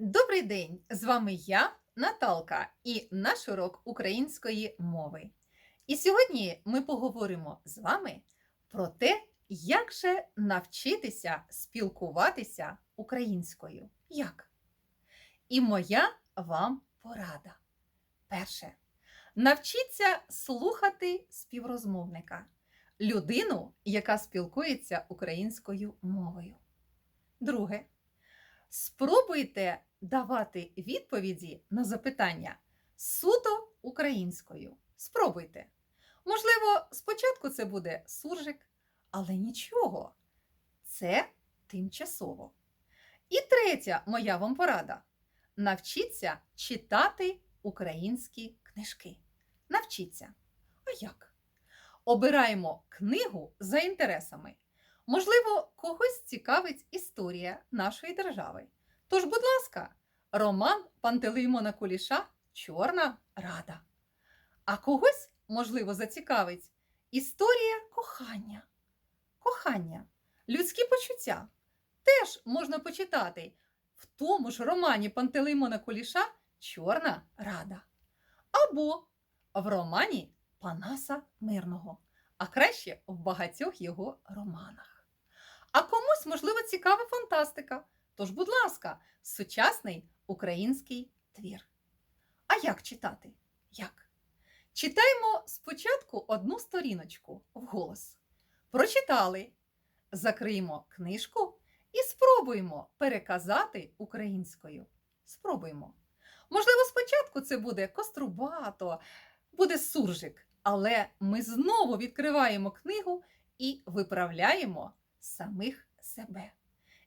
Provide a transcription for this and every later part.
Добрий день! З вами я, Наталка, і наш урок української мови. І сьогодні ми поговоримо з вами про те, як же навчитися спілкуватися українською. Як? І моя вам порада. Перше. Навчіться слухати співрозмовника, людину, яка спілкується українською мовою. Друге. Спробуйте давати відповіді на запитання суто українською. Спробуйте. Можливо, спочатку це буде суржик, але нічого. Це тимчасово. І третя моя вам порада: навчіться читати українські книжки. Навчіться. А як? Обираємо книгу за інтересами. Можливо, когось цікавить історія нашої держави. Тож, будь ласка, роман Пантелеймона Куліша Чорна Рада. А когось, можливо, зацікавить історія кохання. Кохання, людські почуття теж можна почитати в тому ж романі Пантелеймона Куліша Чорна Рада. Або в романі Панаса Мирного, а краще в багатьох його романах. А комусь, можливо, цікава фантастика. Тож, будь ласка, сучасний український твір. А як читати? Як? Читаємо спочатку одну сторіночку вголос. Прочитали, закриємо книжку і спробуємо переказати українською. Спробуємо. Можливо, спочатку це буде кострубато, буде суржик, але ми знову відкриваємо книгу і виправляємо самих себе.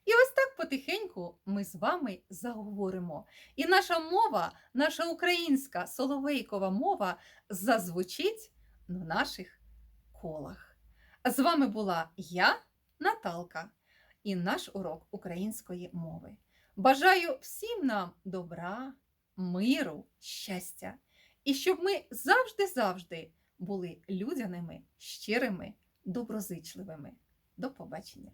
І ось так потихеньку ми з вами заговоримо. І наша мова, наша українська соловейкова мова зазвучить в наших колах. З вами була я, Наталка, і наш урок української мови. Бажаю всім нам добра, миру, щастя, і щоб ми завжди-завжди були людяними, щирими, доброзичливими. До побачення!